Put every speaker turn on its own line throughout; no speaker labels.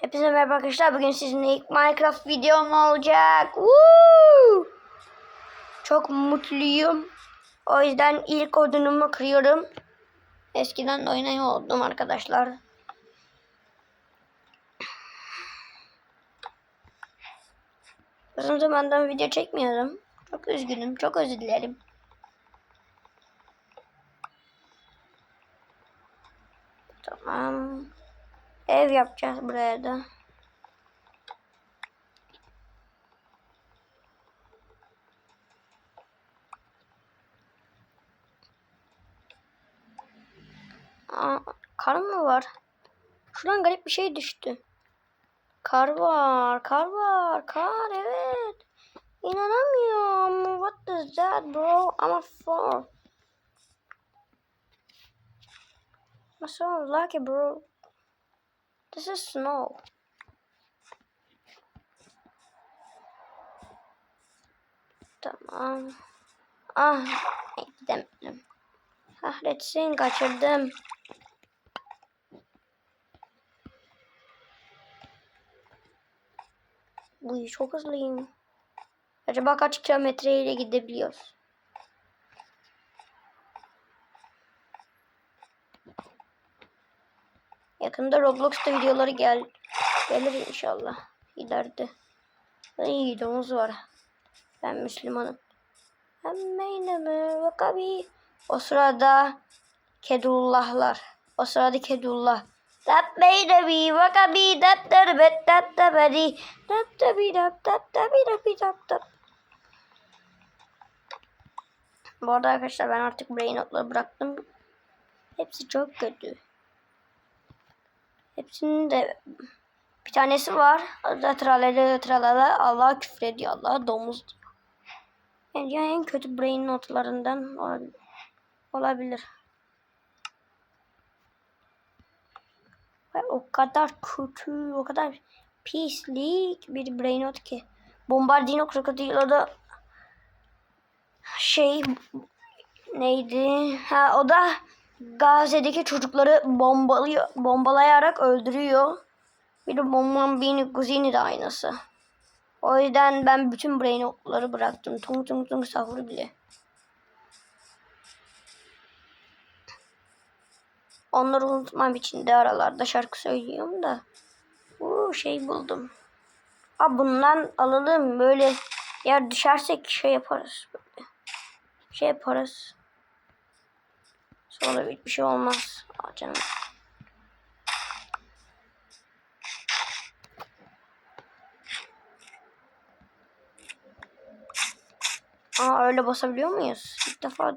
Hepinize merhaba arkadaşlar. Bugün sizinle ilk Minecraft videom olacak. Woo! Çok mutluyum. O yüzden ilk odunumu kırıyorum. Eskiden de oynayan oldum arkadaşlar. Uzun zamandan video çekmiyorum. Çok üzgünüm. Çok özür dilerim. Tamam. Ev yapacağız buraya da. Aa, kar mı var? Şuradan garip bir şey düştü. Kar var, kar var, kar evet. İnanamıyorum. What is that bro? I'm a fool. I'm so lucky bro. This is snow. Tamam. Ah, gidemedim. Kahretsin kaçırdım. Bu çok hızlıyım. Acaba kaç kilometreyle gidebiliyoruz? Yakında Roblox'ta videoları gel gelir inşallah. İleride. İyi domuz var. Ben Müslümanım. Emmeyne vakabi. O sırada Kedullahlar. O sırada Kedullah. Dabbeyne bi vakabi dabdarbet dabdabadi dabdabi dab dabdabi dabi dab dab. Bu arada arkadaşlar ben artık brain notları bıraktım. Hepsi çok kötü. Hepsinin de bir tanesi var. Da tralala tralala Allah küfür ediyor. Allah domuz diyor. Yani ya en kötü brain notlarından olabilir. Ve o kadar kötü, o kadar pislik bir brain not ki. Bombardino Crocodilo da şey neydi? Ha o da Gazze'deki çocukları bombalıyor, bombalayarak öldürüyor. Bir de Bombambini Guzini de aynısı. O yüzden ben bütün brain okları bıraktım. Tung tung tung sahur bile. Onları unutmam için de aralarda şarkı söylüyorum da. Uuu şey buldum. Aa bundan alalım böyle yer düşersek şey yaparız böyle. Şey yaparız. Sonra bir şey olmaz. Aa canım. Aa öyle basabiliyor muyuz? İlk defa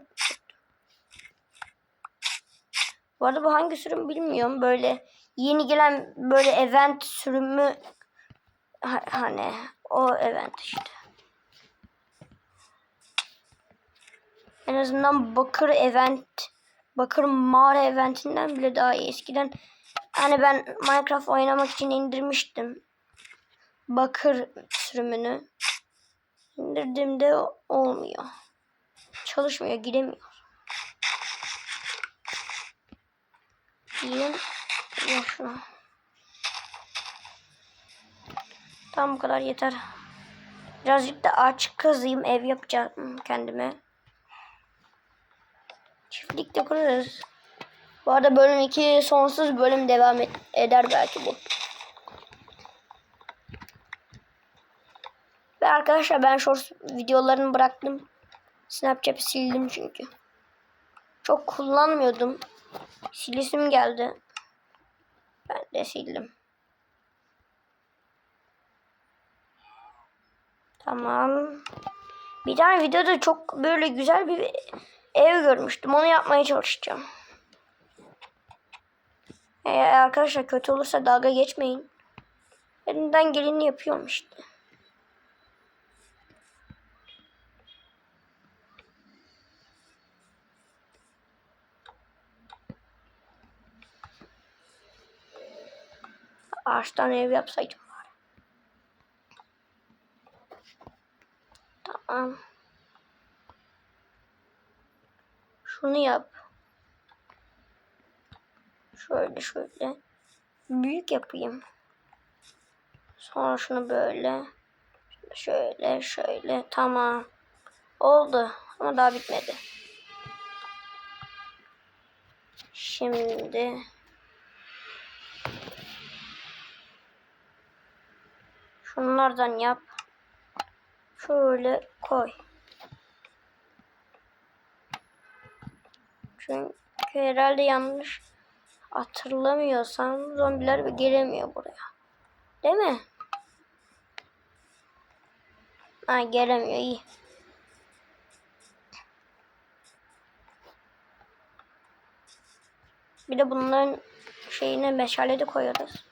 Bu arada bu hangi sürüm bilmiyorum. Böyle yeni gelen böyle event sürümü ha- hani o event işte. En azından bakır event bakır mağara eventinden bile daha iyi. Eskiden hani ben Minecraft oynamak için indirmiştim. Bakır sürümünü. İndirdiğimde olmuyor. Çalışmıyor, giremiyor. Yiyin. Ya şunu. Tamam bu kadar yeter. Birazcık da ağaç kazayım. Ev yapacağım kendime. Çiftlik de kurarız. Bu arada bölüm 2 sonsuz bölüm devam et- eder belki bu. Ve arkadaşlar ben shorts videolarını bıraktım. Snapchat'i sildim çünkü. Çok kullanmıyordum. Silesim geldi. Ben de sildim. Tamam. Bir tane videoda çok böyle güzel bir ev görmüştüm. Onu yapmaya çalışacağım. Eğer arkadaşlar kötü olursa dalga geçmeyin. Elimden geleni yapıyorum işte. Ağaçtan ev yapsaydım bari. Tamam. Şunu yap. Şöyle şöyle. Büyük yapayım. Sonra şunu böyle. Şöyle şöyle. Tamam. Oldu. Ama daha bitmedi. Şimdi şunlardan yap. Şöyle koy. Çünkü herhalde yanlış hatırlamıyorsam zombiler gelemiyor buraya. Değil mi? Ha gelemiyor iyi. Bir de bunların şeyine meşale de koyarız.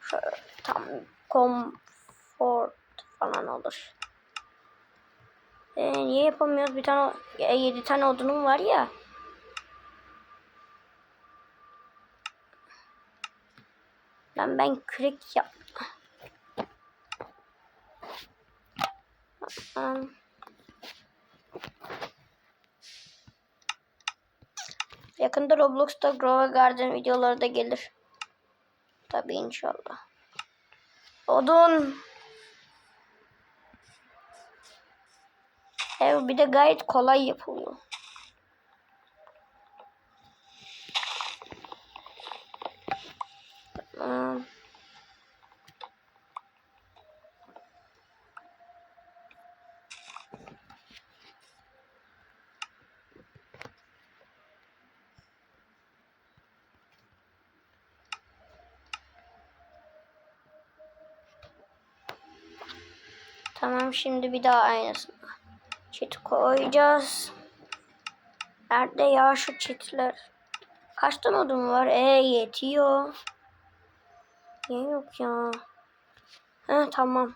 Şöyle tam comfort falan olur. Ee, niye yapamıyoruz? Bir tane e, yedi tane odunum var ya. Lan ben kürek yap. Yakında Roblox'ta Grova Garden videoları da gelir. Tabii inşallah. Odun. Ev bir de gayet kolay yapılıyor. Tamam. Tamam şimdi bir daha aynısını. Çit koyacağız. Nerede ya şu çitler? Kaç tane odun var? E yetiyor. Niye yok ya? Heh tamam.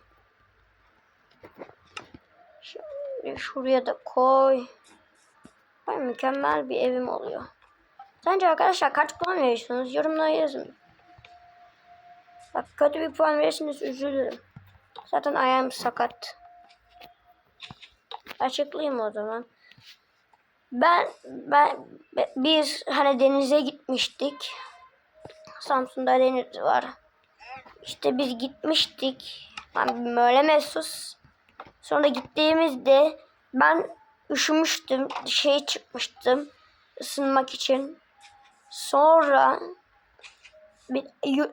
Şimdi şuraya da koy. Vay mükemmel bir evim oluyor. Sence arkadaşlar kaç puan veriyorsunuz? Yorumlara yazın. Bak kötü bir puan verirseniz üzülürüm. Zaten ayağım sakat. Açıklayayım o zaman. Ben ben biz hani denize gitmiştik. Samsun'da deniz var. İşte biz gitmiştik. Yani böyle mesus. Sonra gittiğimizde ben üşümüştüm. Şey çıkmıştım ısınmak için. Sonra bir,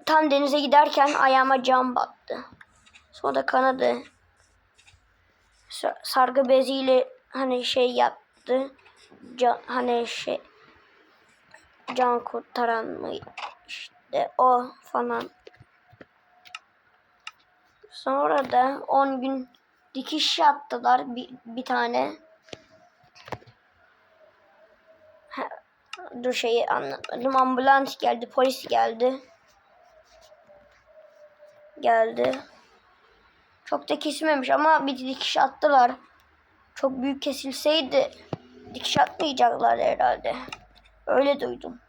tam denize giderken ayağıma cam battı. Sonra kanadı. Sargı beziyle hani şey yaptı. Can, hani şey can kurtaran mı işte o falan. Sonra da 10 gün dikiş yaptılar bir, bir tane. Ha, dur şeyi anlatmadım. Ambulans geldi, polis geldi. Geldi. Çok da kesmemiş ama bir dikiş attılar. Çok büyük kesilseydi dikiş atmayacaklar herhalde. Öyle duydum.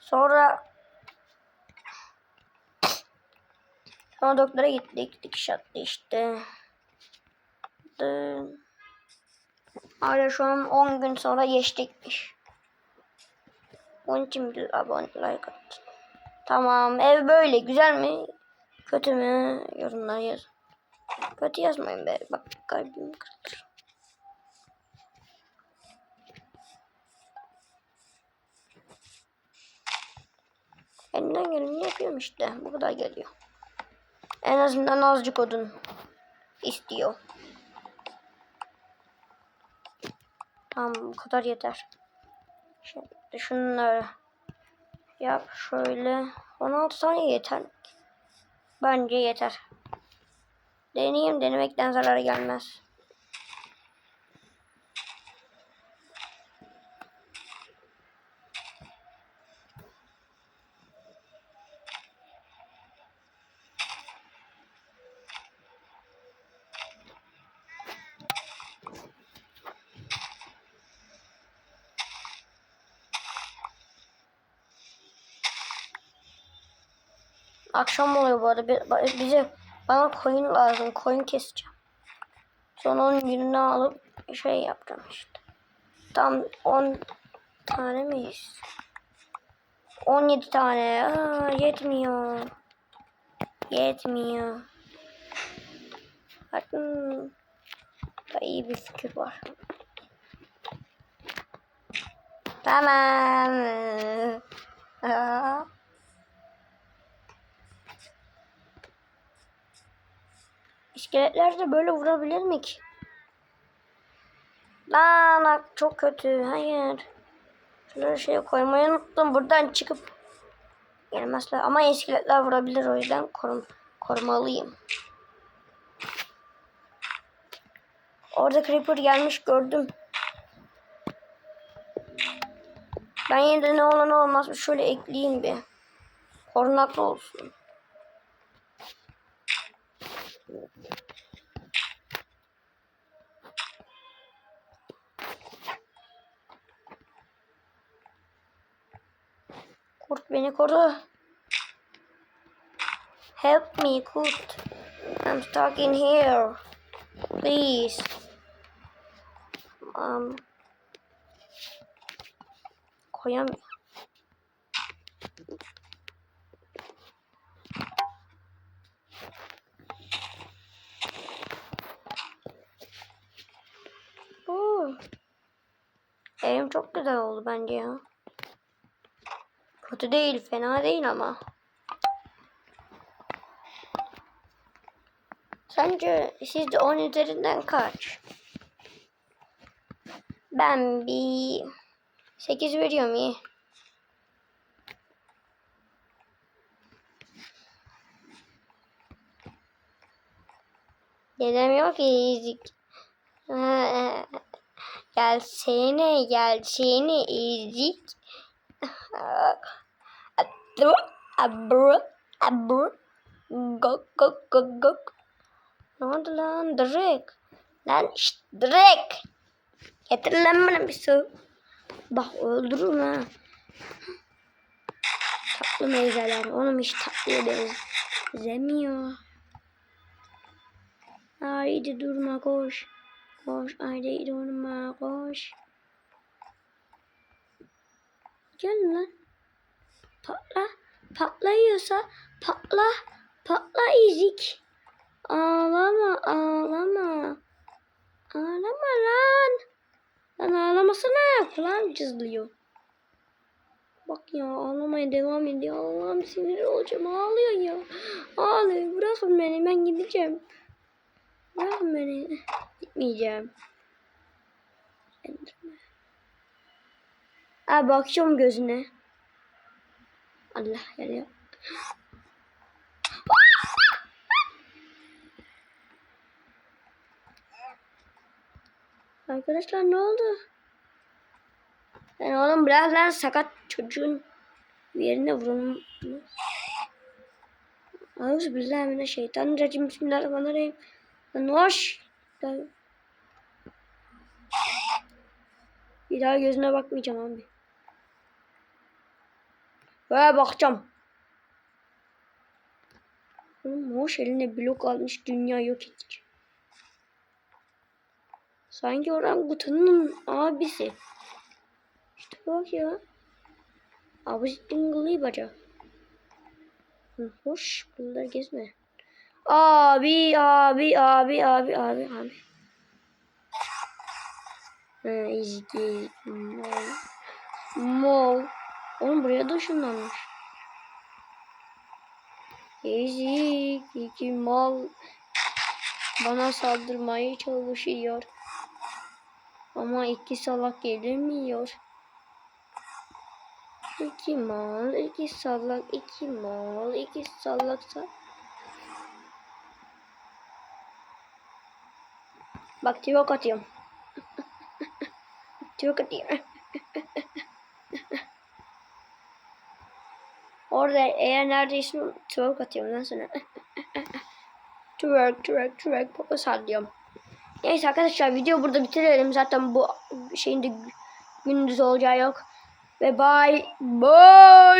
Sonra sonra doktora gittik. Dikiş attı işte. Hala şu an 10 gün sonra geçtikmiş. Onun için bir abone like attım. Tamam. Ev böyle. Güzel mi? Kötü mü? Yorumlara yaz. Kötü yazmayın be. Bak kalbim kırılır. Elinden geleni yapıyorum işte. Bu kadar geliyor. En azından azıcık odun istiyor. Tamam bu kadar yeter. Şimdi şunları Yap şöyle. 16 tane yeter. Bence yeter. Deneyeyim denemekten zarar gelmez. Akşam oluyor bu arada. Bize bana coin lazım. Coin keseceğim. Sonra onun gününü alıp şey yapacağım işte. Tam 10 tane miyiz? 17 tane. Aa, yetmiyor. Yetmiyor. Hmm. Da iyi bir fikir var. Tamam. Aa. İskeletler de böyle vurabilir mi ki? Lan çok kötü. Hayır. Şöyle şey koymayı unuttum. Buradan çıkıp gelmezler. Ama iskeletler vurabilir o yüzden korum, korumalıyım. Orada creeper gelmiş gördüm. Ben yine de ne olur ne olmaz şöyle ekleyeyim bir. Korunaklı olsun. Beni koru. Help me, Kurt. I'm stuck in here. Please. Um. Koyamıyorum. Evim çok güzel oldu bence ya. Kötü değil, fena değil ama. Sence sizde 10 üzerinden kaç? Ben bir 8 veriyorum iyi. Dedem yok ki ezik. Gelsene gelsene ezik. Abru abru abru gok gok gok gok. Ne oldu lan direk? Lan şşt direk. Getir lan bana bir su. Bak öldürürüm ha. Tatlı meyveler. Oğlum hiç tatlıya benzemiyor. Haydi durma koş. Koş haydi durma koş. Gel lan. Patla. Patlayıyorsa patla. Patla izik. Ağlama ağlama. Ağlama lan. Lan ağlamasana. Kulağım cızlıyor. Bak ya ağlamaya devam ediyor. Allah'ım sinir olacağım. Ağlıyor ya. Ağlıyor. Bırakın beni. Ben gideceğim. Bırakın beni. Gitmeyeceğim. Abi bakıyorum gözüne. Allah geliyor. Arkadaşlar ne oldu? Yani oğlum bırak lan sakat çocuğun yerine vurun. Euzubillahimineşşeytanirracim. Bismillahirrahmanirrahim. Lan hoş. Bir daha gözüne bakmayacağım abi. Ve bakacağım. Hoş eline blok almış dünya yok edici. Sanki orangutanın abisi. İşte bak ya. Abisi dıngılı bacak. Hoş bunları gezme. Abi abi abi abi abi abi. Ha izgi. Mol. Mol. Oğlum buraya da ışınlanmış. Ezik. iki mal. Bana saldırmaya çalışıyor. Ama iki salak gelemiyor. İki mal, iki salak, iki mal, iki salaksa. Bak tüyok atıyorum. tüyok atıyorum. Orada eğer neredeyse twerk atıyorum lan sana. twerk, twerk, twerk, popo sallıyorum. Neyse arkadaşlar video burada bitirelim. Zaten bu şeyin de gündüz olacağı yok. Ve bye. Bye.